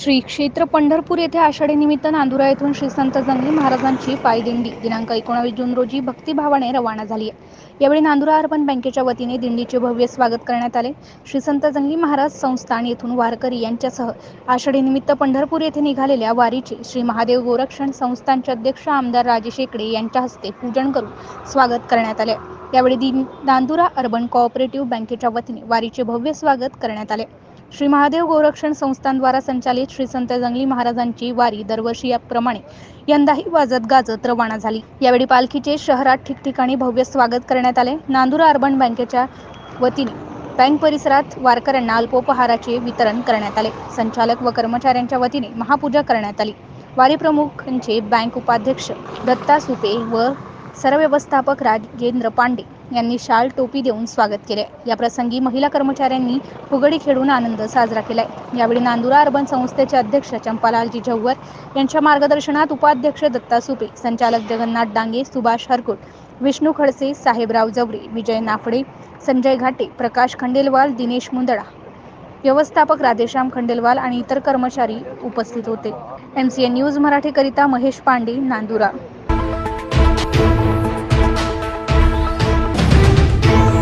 श्री क्षेत्र पंढरपूर येथे आषाढी निमित्त नांदुरा येथून श्री संत जंगली महाराजांची पायदिंडी दिनांक एकोणावीस जून रोजी भक्तिभावाने रवाना झाली आहे. यावेळी नांदुरा अर्बन बँकेच्या वतीने दिंडीचे भव्य स्वागत करण्यात आले. श्री संत जंगली महाराज संस्थान येथून वारकरी यांच्यासह आषाढी निमित्त पंढरपूर येथे निघालेल्या वारीचे श्री महादेव गोरक्षण संस्थानचे अध्यक्ष आमदार राजे एकड़े यांच्या हस्ते पूजन करून स्वागत करण्यात आले. यावेळी दिन नांदुरा अर्बन कोऑपरेटिव्ह बँकेच्या वतीने वारीचे भव्य स्वागत करण्यात आले. श्री महादेव गोरक्षण संस्थानद्वारा संचालित श्री संत जंगली महाराजांची वारी दरवर्षी याप्रमाणे यंदाही वाजत गाजत रवाना झाली. यावेळी पालखीचे शहरात ठिकठिकाणी भव्य स्वागत करण्यात आले. नांदुरा अर्बन बँकेच्या वतीने बँक परिसरात वारकऱ्यांना अल्पोपहाराचे वितरण करण्यात आले. संचालक व कर्मचाऱ्यांच्या वतीने महापूजा करण्यात आली. वारी प्रमुखांचे बँक उपाध्यक्ष दत्ता सुपे व सरव्यवस्थापक राजेंद्र पांडे यांनी शाल टोपी देऊन स्वागत केले. याप्रसंगी महिला कर्मचाऱ्यांनी फुगडी खेळून आनंद साजरा केलाय. यावेळी नांदुरा अर्बन संस्थेचे अध्यक्ष चंपालालजी जव्हर यांच्या मार्गदर्शनात उपाध्यक्ष दत्ता सुपे संचालक जगन्नाथ डांगे सुभाष हरकुट विष्णू खडसे साहेबराव जवरे विजय नाफडे संजय घाटे प्रकाश खंडेलवाल दिनेश मुंदडा व्यवस्थापक राधेश्याम खंडेलवाल आणि इतर कर्मचारी उपस्थित होते. एम सी एन न्यूज मराठीकरिता महेश पांडे नांदुरा.